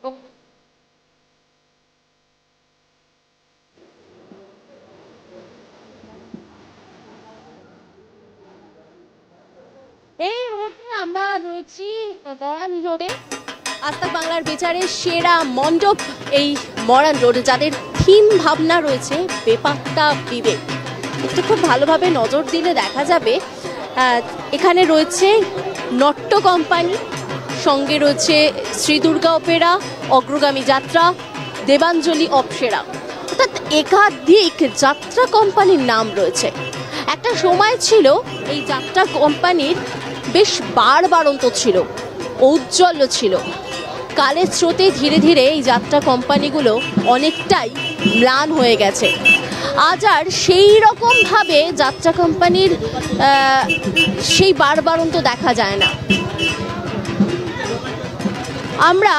এবং এই আমরা রয়েছি মরান রোডে। বাংলার বিচারে সেরা মণ্ডপ, এই মরান রোড, যাদের থিম ভাবনা রয়েছে, বেপাত্তা বিবেক। একটু খুব ভালোভাবে নজর দিলে দেখা যাবে এখানে রয়েছে নট্য কোম্পানি সঙ্গে রয়েছে শ্রী দুর্গা অপেরা, অগ্রগামী যাত্রা, দেবাঞ্জলি অপসেরা। অর্থাৎ একাধিক যাত্রা কোম্পানির নাম রয়েছে। একটা সময় ছিল এই যাত্রা কোম্পানির বেশ বাড়বাড়ন্ত ছিল, ঔজ্জ্বল্য ছিল। কালের স্রোতে ধীরে ধীরে এই যাত্রা কোম্পানিগুলো অনেকটাই ম্লান হয়ে গেছে। আজ আর সেই রকমভাবে যাত্রা কোম্পানির সেই বাড়বাড়ন্ত দেখা যায় না। আমরা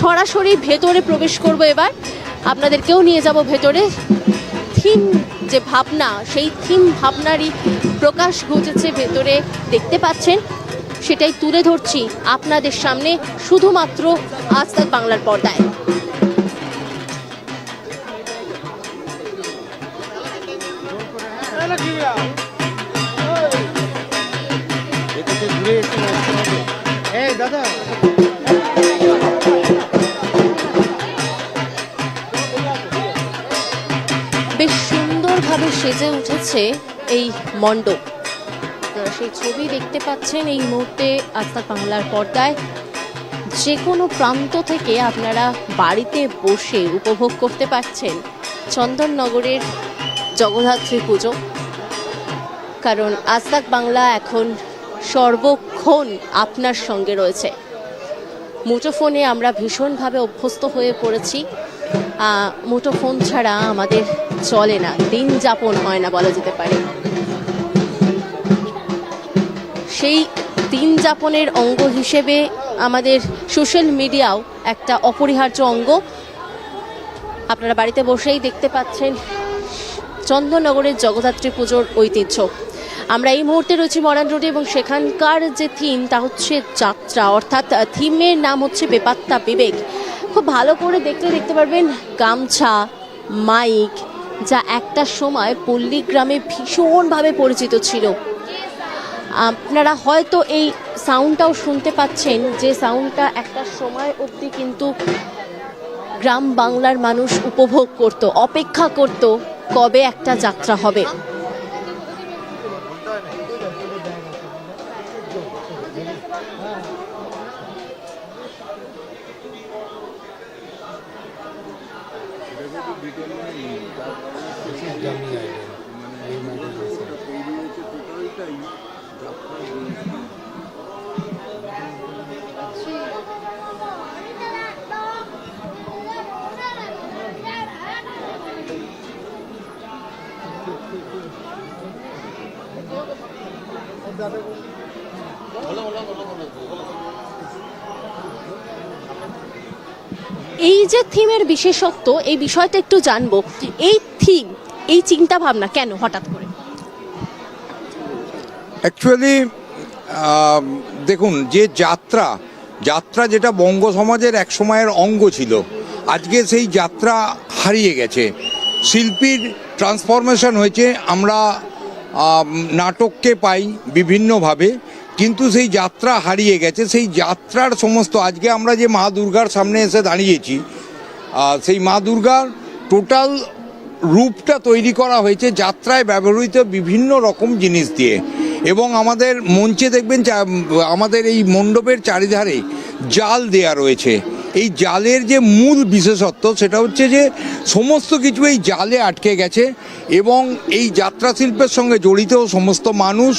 সরাসরি ভেতরে প্রবেশ করব এবার। আপনাদেরকেও নিয়ে যাব ভেতরে। থিম যে ভাবনা, সেই থিম ভাবনারই প্রকাশ ঘটেছে ভেতরে। দেখতে পাচ্ছেন, সেটাই তুলে ধরছি আপনাদের সামনে শুধুমাত্র আজ তাক বাংলার পর্দায়। দাদা। সেজে উঠেছে এই মণ্ডপ। সেই ছবি দেখতে পাচ্ছেন এই মুহূর্তে আস্তাক বাংলার পর্দায়। যে কোনো প্রান্ত থেকে আপনারা বাড়িতে বসে উপভোগ করতে পারছেন চন্দননগরের জগদ্ধাত্রী পুজো। কারণ আস্তাক বাংলা এখন সর্বক্ষণ আপনার সঙ্গে রয়েছে। মুঠোফোনে আমরা ভীষণভাবে অভ্যস্ত হয়ে পড়েছি। মুঠোফোন ছাড়া আমাদের চলে না। দিন যাপন হয় না বলা যেতে পারে। সেই দিন যাপনের অঙ্গ হিসেবে আমাদের সোশ্যাল মিডিয়াও একটা অপরিহার্য অঙ্গ। আপনারা বাড়িতে বসেই দেখতে পাচ্ছেন চন্দননগরের জগদ্ধাত্রী পুজোর ঐতিহ্য। আমরা এই মুহূর্তে রয়েছি মরান রোডে এবং সেখানকার যে থিম তা হচ্ছে যাত্রা। অর্থাৎ থিমের নাম হচ্ছে বেপাত্তা বিবেক। খুব ভালো করে দেখলে দেখতে পারবেন গামছা, মাইক, যা একটা সময় পল্লী গ্রামে ভীষণভাবে পরিচিত ছিল। আপনারা হয়তো এই সাউন্ডটাও শুনতে পাচ্ছেন যে সাউন্ডটা একটা সময় অবধি কিন্তু গ্রাম বাংলার মানুষ উপভোগ করত, অপেক্ষা করত কবে একটা যাত্রা হবে। বলো বলো বলো বলো বলো এই যে থিমের বিশেষত্ব, এই বিষয়টা একটু জানব। এই থিম, এই চিন্তা ভাবনা কেন হঠাৎ করে? অ্যাকচুয়ালি দেখুন, যে যাত্রা যাত্রা যেটা বঙ্গ সমাজের এক সময়ের অঙ্গ ছিল, আজকে সেই যাত্রা হারিয়ে গেছে। শিল্পীর ট্রান্সফরমেশন হয়েছে, আমরা নাটককে পাই বিভিন্নভাবে। কিন্তু সেই যাত্রা হারিয়ে গেছে, সেই যাত্রার সমস্ত, আজকে আমরা যে মা দুর্গার সামনে এসে দাঁড়িয়েছি সেই মা দুর্গার টোটাল রূপটা তৈরি করা হয়েছে যাত্রায় ব্যবহৃত বিভিন্ন রকম জিনিস দিয়ে। এবং আমাদের মঞ্চে দেখবেন আমাদের এই মণ্ডপের চারিধারে জাল দেয়া রয়েছে। এই জালের যে মূল বিশেষত্ব সেটা হচ্ছে যে, সমস্ত কিছু এই জালে আটকে গেছে এবং এই যাত্রা শিল্পের সঙ্গে জড়িত সমস্ত মানুষ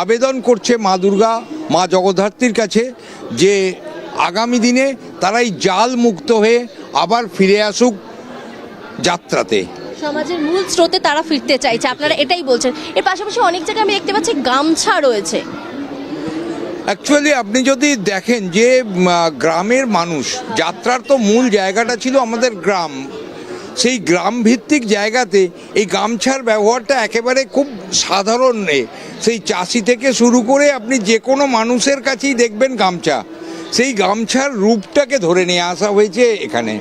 আবেদন করছে মা দুর্গা মা জগদ্ধাত্রীর কাছে যে আগামী দিনে তারা এই জাল মুক্ত হয়ে আবার ফিরে আসুক যাত্রাতে। সমাজের মূল স্রোতে তারা ফিরতে চাইছে আপনারা এটাই বলছেন। এর পাশাপাশি অনেক জায়গায় আমি দেখতে পাচ্ছি গামছা রয়েছে। অ্যাকচুয়ালি আপনি যদি দেখেন যে গ্রামের মানুষ যাত্রার তো মূল জায়গাটা ছিল আমাদের গ্রাম। সেই গ্রাম ভিত্তিক জায়গাতে এই গামছার ব্যবহারটা একেবারে খুব সাধারণ এ। সেই চাষি থেকে শুরু করে আপনি যে কোনো মানুষের কাছেই দেখবেন গামছা। সেই গামছার রূপটাকে ধরে নিয়ে আসা হয়েছে এখানে।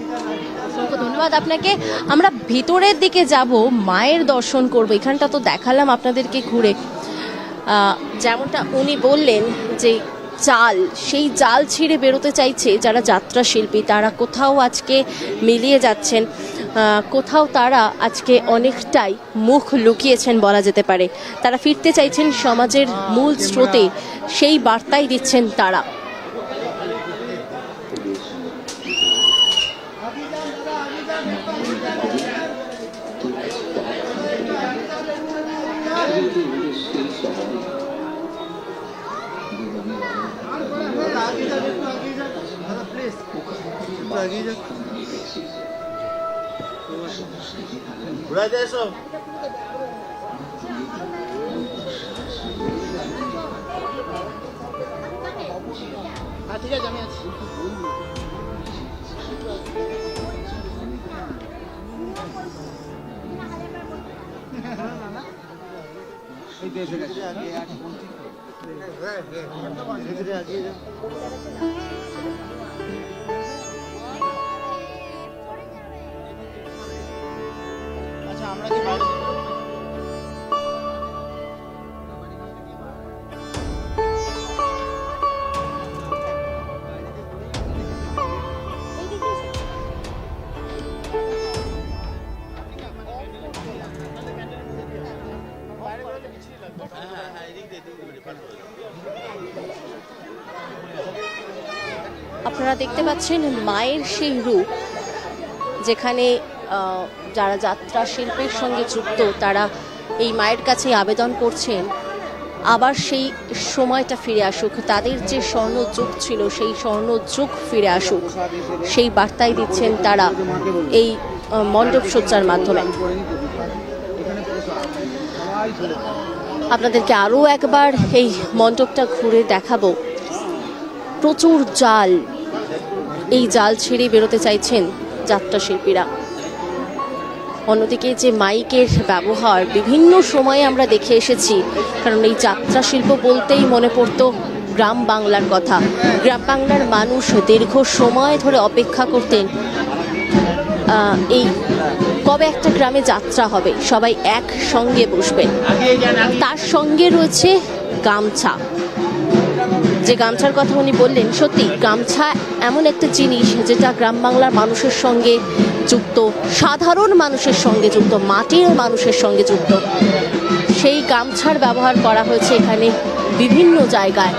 ধন্যবাদ আপনাকে। আমরা ভিতরের দিকে যাব, মায়ের দর্শন করব। এখানটা তো দেখালাম আপনাদেরকে ঘুরে। যেমনটা উনি বললেন যে জাল সেই জাল ছিঁড়ে বেরোতে চাইছে যারা যাত্রা শিল্পী। তারা কোথাও আজকে মিলিয়ে যাচ্ছেন কোথাও তারা আজকে অনেকটাই মুখ লুকিয়েছেন বলা যেতে পারে। তারা ফিরতে চাইছেন সমাজের মূল স্রোতে, সেই বার্তাই দিচ্ছেন তারা। ঘুরাই দিয়ে এসো হ্যাঁ ঠিক আছে আমি আছি আচ্ছা আমরা কি বাইরে আপনারা দেখতে পাচ্ছেন মায়ের সেই রূপ যেখানে যারা যাত্রা শিল্পের সঙ্গে যুক্ত, তারা এই মায়ের কাছে আবেদন করছেন, আবার সেই সময়টা ফিরে আসুক। তাদের যে স্বর্ণ যুগ ছিল, সেই স্বর্ণ যুগ ফিরে আসুক। সেই বার্তাই দিচ্ছেন তারা এই মণ্ডপ সজ্জার মাধ্যমে। আপনাদেরকে আরও একবার এই মণ্ডপটা ঘুরে দেখাবো। প্রচুর জাল, এই জাল ছেড়ে বেরোতে চাইছেন যাত্রা শিল্পীরা। অন্যদিকে যে মাইকের ব্যবহার বিভিন্ন সময়ে আমরা দেখে এসেছি, কারণ এই যাত্রা শিল্প বলতেই মনে পড়তো গ্রাম বাংলার কথা। গ্রাম বাংলার মানুষ দীর্ঘ সময় ধরে অপেক্ষা করতেন এই কবে একটা গ্রামে যাত্রা হবে? সবাই একসঙ্গে বসবেন। তার সঙ্গে রয়েছে গামছা। যে গামছার কথা উনি বললেন, সত্যি গামছা এমন একটা জিনিস যেটা গ্রাম বাংলার মানুষের সঙ্গে যুক্ত, সাধারণ মানুষের সঙ্গে যুক্ত, মাটির মানুষের সঙ্গে যুক্ত। সেই গামছার ব্যবহার করা হয়েছে এখানে বিভিন্ন জায়গায়।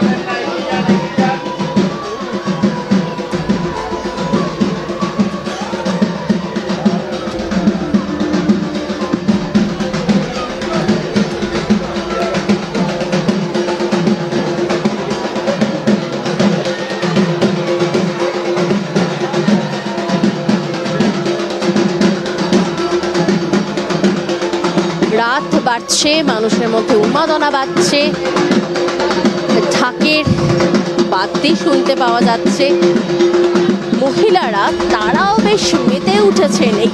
বাড়ছে, মানুষের মধ্যে উন্মাদনা বাড়ছে, ঢাকের বাদ্যি শুনতে পাওয়া যাচ্ছে। মহিলারা, তারাও বেশ মেতে উঠেছেন এই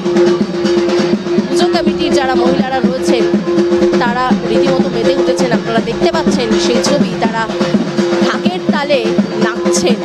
পুজো কমিটির যারা মহিলারা রয়েছেন, তারা রীতিমতো মেতে উঠেছেন। আপনারা দেখতে পাচ্ছেন সেই ছবি, তারা ঢাকের তালে নাচছেন।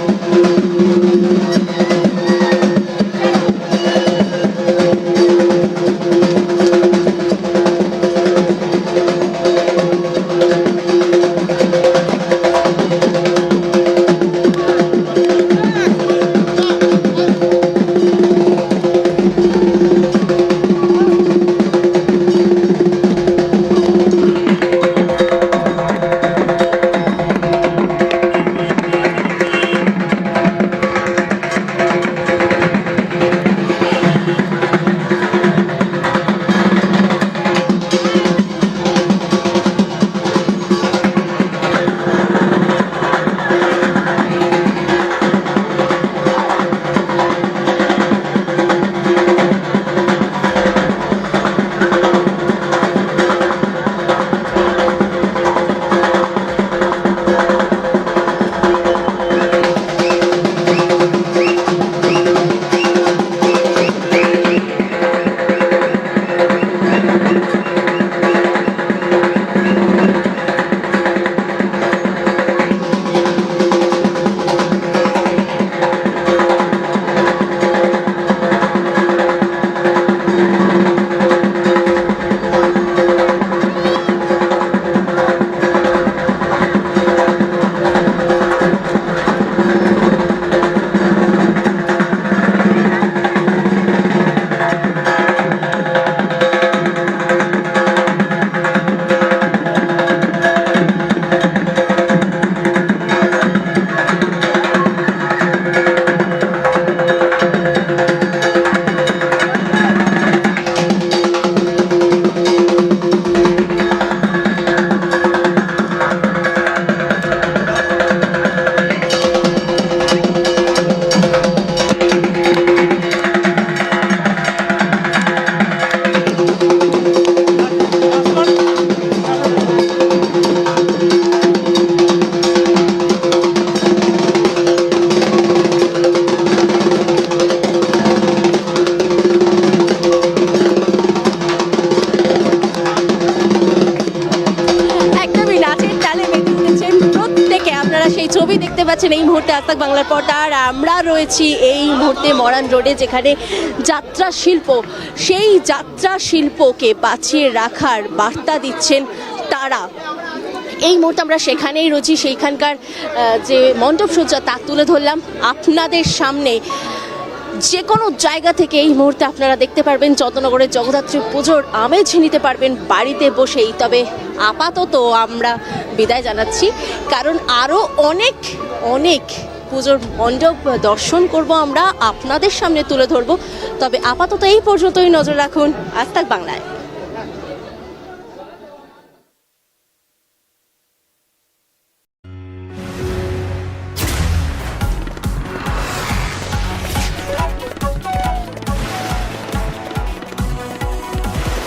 আস্তাক বাংলার পর্দা। আর আমরা রয়েছি এই মুহূর্তে মরান রোডে, যেখানে যাত্রা শিল্প, সেই যাত্রা শিল্পকে বাঁচিয়ে রাখার বার্তা দিচ্ছেন তারা। এই মুহূর্তে আমরা সেখানেই রয়েছি, সেইখানকার যে মণ্ডপ সজ্জা, তা তুলে ধরলাম আপনাদের সামনে। যে কোনো জায়গা থেকে এই মুহূর্তে আপনারা দেখতে পারবেন যতনগরের জগদ্ধাত্রী পুজোর আমেজ নিতে পারবেন বাড়িতে বসেই। তবে আপাতত আমরা বিদায় জানাচ্ছি, কারণ আরও অনেক অনেক পুজোর মণ্ডপ দর্শন করব আমরা, আপনাদের সামনে তুলে ধরব। তবে আপাতত এই পর্যন্তই নজর রাখুন, আজ বাংলায়।